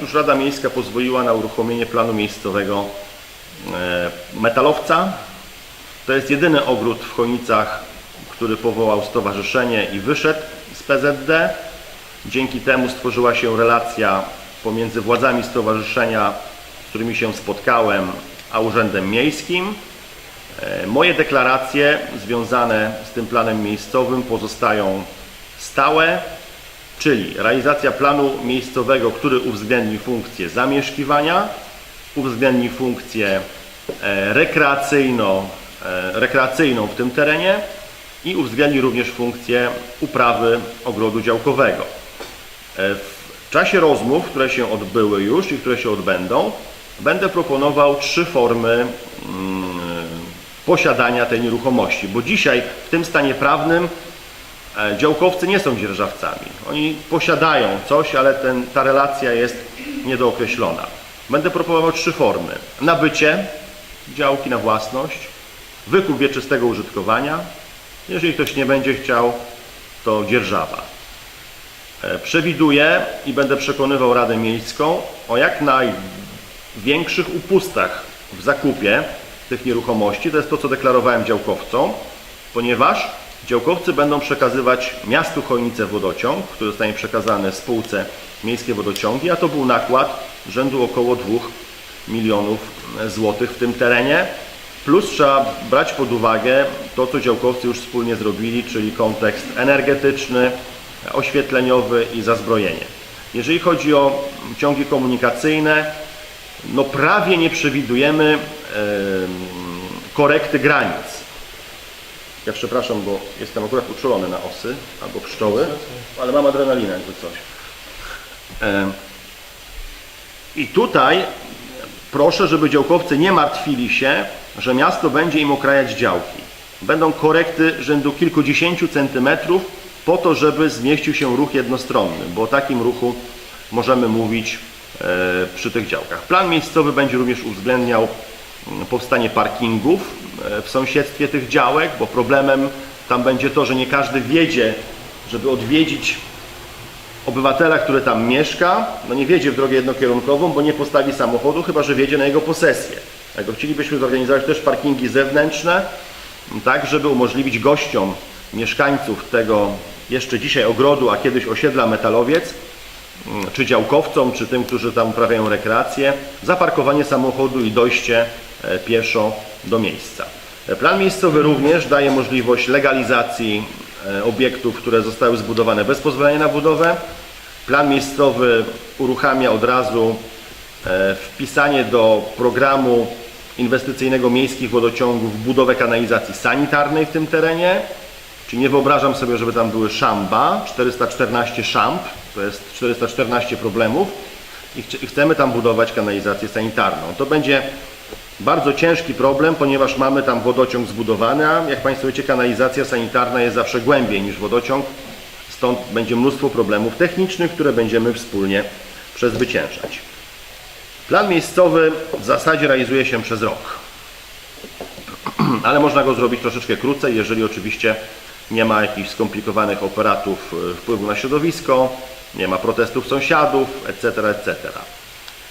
Już Rada Miejska pozwoliła na uruchomienie planu miejscowego e, metalowca. To jest jedyny ogród w Chojnicach, który powołał stowarzyszenie i wyszedł z PZD. Dzięki temu stworzyła się relacja pomiędzy władzami stowarzyszenia, z którymi się spotkałem, a Urzędem Miejskim. E, Moje deklaracje związane z tym planem miejscowym pozostają stałe, czyli realizacja planu miejscowego, który uwzględni funkcję zamieszkiwania, uwzględni funkcję e, rekreacyjną, e, rekreacyjną w tym terenie i uwzględni również funkcję uprawy ogrodu działkowego. E, W czasie rozmów, które się odbyły już i które się odbędą, będę proponował trzy formy mm, posiadania tej nieruchomości, bo dzisiaj w tym stanie prawnym działkowcy nie są dzierżawcami. Oni posiadają coś, ale ten, ta relacja jest niedookreślona. Będę proponował trzy formy. Nabycie działki na własność, wykup wieczystego użytkowania, jeżeli ktoś nie będzie chciał, to dzierżawa. E, Przewiduję i będę przekonywał Radę Miejską o jak największych upustach w zakupie tych nieruchomości. To jest to, co deklarowałem działkowcom, ponieważ działkowcy będą przekazywać miastu Chojnice wodociąg, który zostanie przekazany spółce Miejskie Wodociągi, a to był nakład rzędu około 2 milionów złotych w tym terenie. Plus trzeba brać pod uwagę to, co działkowcy już wspólnie zrobili, czyli kontekst energetyczny, oświetleniowy i zazbrojenie. Jeżeli chodzi o ciągi komunikacyjne, no prawie nie przewidujemy em, korekty granic. Ja przepraszam, bo jestem akurat uczulony na osy albo pszczoły, ale mam adrenalinę jakby coś. I tutaj proszę, żeby działkowcy nie martwili się, że miasto będzie im okrajać działki. Będą korekty rzędu kilkudziesięciu centymetrów po to, żeby zmieścił się ruch jednostronny, bo o takim ruchu możemy mówić e, przy tych działkach. Plan miejscowy będzie również uwzględniał mm, powstanie parkingów w sąsiedztwie tych działek, bo problemem tam będzie to, że nie każdy wiedzie, żeby odwiedzić obywatela, który tam mieszka, no nie wiedzie w drogę jednokierunkową, bo nie postawi samochodu, chyba że wiedzie na jego posesję. Dlatego chcielibyśmy zorganizować też parkingi zewnętrzne, tak żeby umożliwić gościom, mieszkańców tego jeszcze dzisiaj ogrodu, a kiedyś osiedla Metalowiec, mm, czy działkowcom, czy tym, którzy tam uprawiają rekreację, zaparkowanie samochodu i dojście e, pieszo do miejsca. E, Plan miejscowy również daje możliwość legalizacji e, obiektów, które zostały zbudowane bez pozwolenia na budowę. Plan miejscowy uruchamia od razu e, wpisanie do programu inwestycyjnego miejskich wodociągów budowę kanalizacji sanitarnej w tym terenie. Czyli nie wyobrażam sobie, żeby tam były szamba, 414 szamb, to jest 414 problemów i i chcemy tam budować kanalizację sanitarną. To będzie bardzo ciężki problem, ponieważ mamy tam wodociąg zbudowany, a jak Państwo wiecie, kanalizacja sanitarna jest zawsze głębiej niż wodociąg, stąd będzie mnóstwo problemów technicznych, które będziemy wspólnie przezwyciężać. Plan miejscowy w zasadzie realizuje się przez rok ale można go zrobić troszeczkę krócej, jeżeli oczywiście nie ma jakichś skomplikowanych operatów e, wpływu na środowisko, nie ma protestów sąsiadów, etc., etc.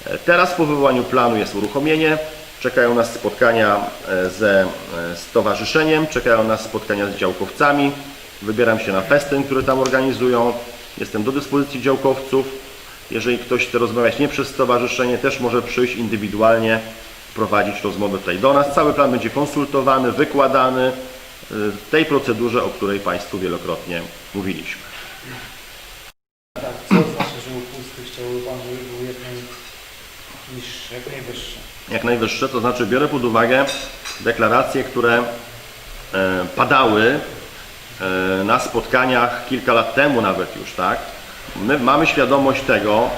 E, Teraz po wywołaniu planu jest uruchomienie, czekają nas spotkania e, ze e, stowarzyszeniem, czekają nas spotkania z działkowcami, wybieram się na festyn, który tam organizują, jestem do dyspozycji działkowców, jeżeli ktoś chce rozmawiać nie przez stowarzyszenie, też może przyjść indywidualnie, prowadzić rozmowy tutaj do nas. Cały plan będzie konsultowany, wykładany y, w tej procedurze, o której Państwu wielokrotnie mówiliśmy. Tak, co znaczy, że upusty chciałby Pan, żeby były jak najniższe, jak najwyższe? Jak najwyższe, to znaczy biorę pod uwagę deklaracje, które e, padały e, na spotkaniach kilka lat temu nawet już, tak? My mamy świadomość tego,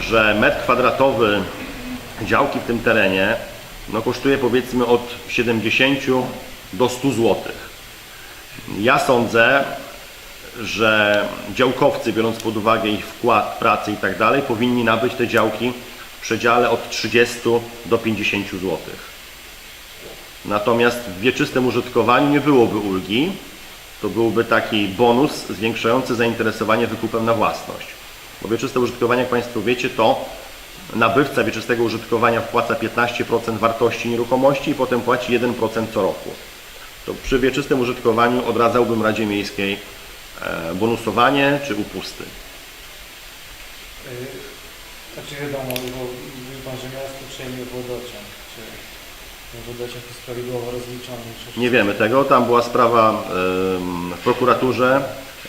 że metr kwadratowy działki w tym terenie no, kosztuje powiedzmy od 70 do 100 zł. Ja sądzę, że działkowcy, biorąc pod uwagę ich wkład, pracę i tak dalej, powinni nabyć te działki w przedziale od 30 do 50 zł. Natomiast w wieczystym użytkowaniu nie byłoby ulgi, to byłby taki bonus zwiększający zainteresowanie wykupem na własność. Bo wieczyste użytkowanie, jak Państwo wiecie, to nabywca wieczystego użytkowania wpłaca 15% wartości nieruchomości i potem płaci 1% co roku. To przy wieczystym użytkowaniu odradzałbym Radzie Miejskiej e, bonusowanie czy upusty. Znaczy wiadomo, bo Pan, że miasto przejmie wodociąg. Czy ten wodociąg jest prawidłowo rozliczony? Czy Nie wiemy tego. Tam była sprawa em, w prokuraturze.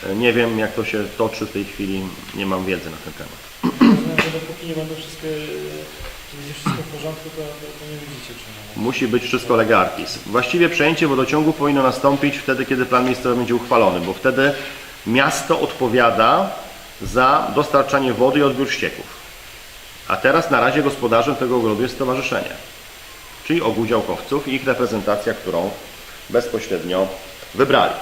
E, Nie wiem, jak to się toczy w tej chwili. Nie mam wiedzy na ten temat. Rozumiem, że dopóki nie będą wszystkie, nie będzie wszystko w porządku, to, to, to nie widzicie. Musi być wszystko lege artis. Właściwie przejęcie wodociągu powinno nastąpić wtedy, kiedy plan miejscowy będzie uchwalony, bo wtedy miasto odpowiada za dostarczanie wody i odbiór ścieków. A teraz na razie gospodarzem tego ogrodu jest stowarzyszenie, czyli ogół działkowców i ich reprezentacja, którą bezpośrednio wybrali.